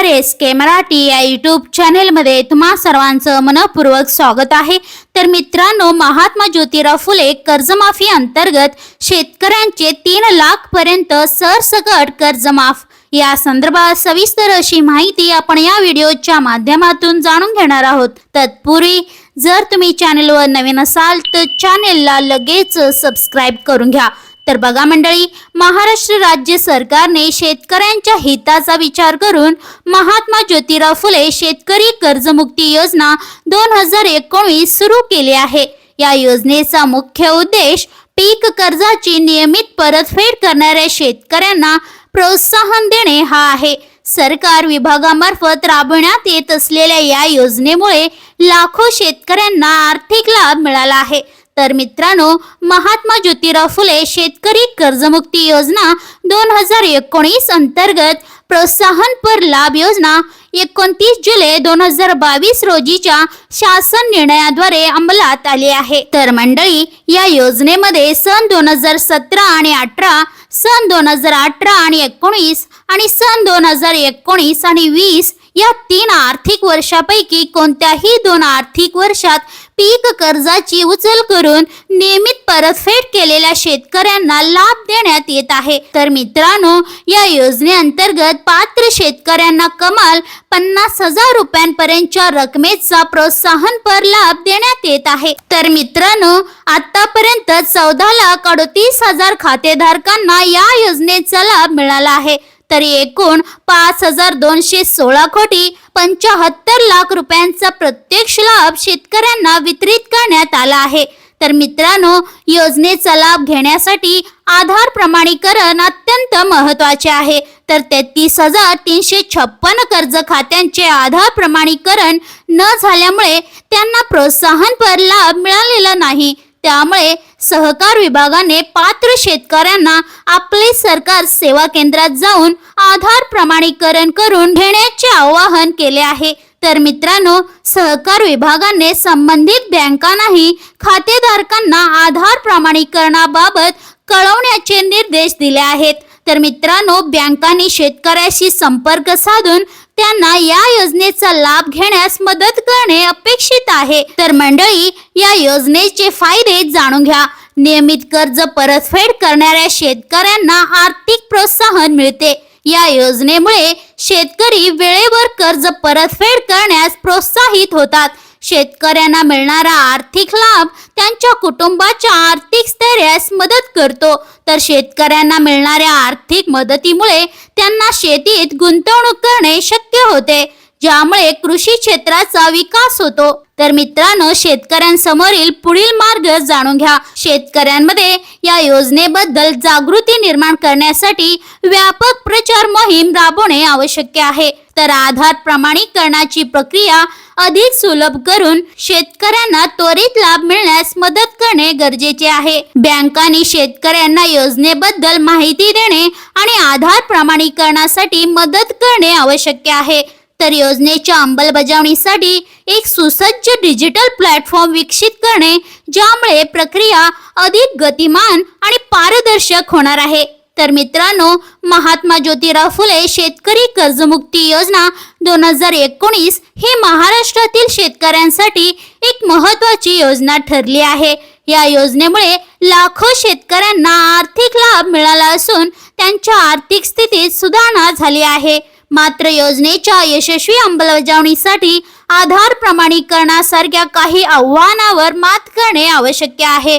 नमस्कार एस के मराठी या यूट्यूब चॅनेलमध्ये तुम्हा सर्वांचं मनपूर्वक स्वागत आहे. तर मित्रांनो महात्मा ज्योतिराव फुले कर्जमाफी अंतर्गत शेतकऱ्यांचे तीन लाख पर्यंत सरसकट कर्जमाफ. या संदर्भात सविस्तर अशी माहिती आपण या व्हिडिओच्या माध्यमातून जाणून घेणार आहोत. तत्पूर्वी जर तुम्ही चॅनेलवर नवीन असाल तर चॅनेलला लगेच सबस्क्राईब करून घ्या. तर बघा मंडळी महाराष्ट्र राज्य सरकारने शेतकऱ्यांच्या हिताचा विचार करून महात्मा ज्योतिराव फुले शेतकरी कर्जमुक्ती योजना दोन हजार एकोणीस सुरू केली आहे. या योजनेचा मुख्य उद्देश पीक कर्जाची नियमित परतफेड करणाऱ्या शेतकऱ्यांना प्रोत्साहन देणे हा आहे. सरकार विभागामार्फत राबवण्यात येत असलेल्या या योजनेमुळे लाखो शेतकऱ्यांना आर्थिक लाभ मिळाला आहे. तर मित्रांनो महात्मा ज्योतिराव फुले शेतकरी कर्जमुक्ती योजना दोन हजार एकोणीस अंतर्गत प्रोत्साहनपर लाभ योजना एकोणतीस जुलै दोन हजार बावीस रोजीच्या शासन निर्णयाद्वारे अंमलात आली आहे. तर मंडळी या योजनेमध्ये सन दोन हजार सतरा आणि अठरा सन दोन हजार अठरा आणि एकोणीस आणि सन दोन हजार एकोणीस आणि वीस या तीन आर्थिक वर्षापैकी कोणत्याही दोन आर्थिक वर्षात पीक कर्जाची उचल करून नियमित परतफेड केलेल्या शेतकऱ्यांना लाभ देण्यात येत आहे. तर मित्रांनो या योजनेअंतर्गत पात्र शेतकऱ्यांना कमाल पन्नास हजार रुपयांपर्यंतच्या रकमेचा प्रोत्साहनपर लाभ देण्यात येत आहे. तर मित्रांनो आतापर्यंत चौदा लाख अडतीस हजार खातेधारकांना या योजनेचा लाभ मिळाला आहे. तरी एकूण पाच हजार दोनशे सोळा कोटी पंचाहत्तर लाख रुपयांचा प्रत्यक्ष लाभ शेतकऱ्यांना वितरित करण्यात आला आहे. तर मित्रांनो योजनेचा लाभ घेण्यासाठी आधार प्रमाणीकरण अत्यंत महत्त्वाचे आहे. तर तेहतीस हजार तीनशे छप्पन कर्ज खात्यांचे आधार प्रमाणीकरण न झाल्यामुळे त्यांना प्रोत्साहनपर लाभ मिळालेला नाही. त्यामुळे सहकार विभागाने पात्र शेतकऱ्यांना आपले सरकार सेवा केंद्रात जाऊन आधार प्रमाणीकरण करून घेण्याचे आवाहन केले आहे. तर मित्रांनो सहकार विभागाने संबंधित बँकांनाही खातेधारकांना आधार प्रमाणीकरणाबाबत कळवण्याचे निर्देश दिले आहेत. तर मित्रांनो बँकांनी शेतकऱ्याशी संपर्क साधून त्यांना या योजनेचा लाभ घेण्यास मदत करणे अपेक्षित आहे. तर मंडळी या योजनेचे फायदे जाणून घ्या. नियमित कर्ज परतफेड करणाऱ्या शेतकऱ्यांना आर्थिक प्रोत्साहन मिळते. या योजनेमुळे शेतकरी वेळेवर कर्ज परतफेड करण्यास प्रोत्साहित होतात. शेतकऱ्यांना मिळणारा आर्थिक लाभ त्यांच्या कुटुंबाच्या आर्थिक स्थैर्यास मदत करतो. तर शेतकऱ्यांना मिळणाऱ्या आर्थिक मदतीमुळे त्यांना शेतीत गुंतवणूक करणे शक्य होते ज्यामुळे कृषी क्षेत्राचा विकास होतो. तर मित्रांनो शेतकऱ्यांसमोरील पुढील मार्ग जाणून घ्या. शेतकऱ्यांमध्ये या योजनेबद्दल जागृती निर्माण करण्यासाठी व्यापक प्रचार मोहीम राबवणे आवश्यक आहे. तर आधार प्रमाणीकरणाची प्रक्रिया अधिक सुलभ करून शेतकऱ्यांना त्वरित लाभ मिळण्यास मदत करणे गरजेचे आहे. बँकांनी शेतकऱ्यांना योजनेबद्दल माहिती देणे आणि आधार प्रमाणीकरणासाठी मदत करणे आवश्यक आहे. तर योजनेच्या अंमलबजावणीसाठी एक सुसज्ज डिजिटल प्लॅटफॉर्म विकसित करणे ज्यामुळे प्रक्रिया अधिक गतिमान आणि पारदर्शक होणार आहे. तर मित्रांनो महात्मा ज्योतिराव फुले शेतकरी कर्जमुक्ती योजना दोन हजार एकोणीस ही महाराष्ट्रातील शेतकऱ्यांसाठी एक महत्वाची योजना ठरली आहे. या योजनेमुळे लाखो शेतकऱ्यांना आर्थिक लाभ मिळाला असून त्यांच्या आर्थिक स्थितीत सुधारणा झाली आहे. मात्र योजनेच्या यशस्वी अंमलबजावणीसाठी आधार प्रमाणीकरणासारख्या काही आव्हानावर मात करणे आवश्यक आहे.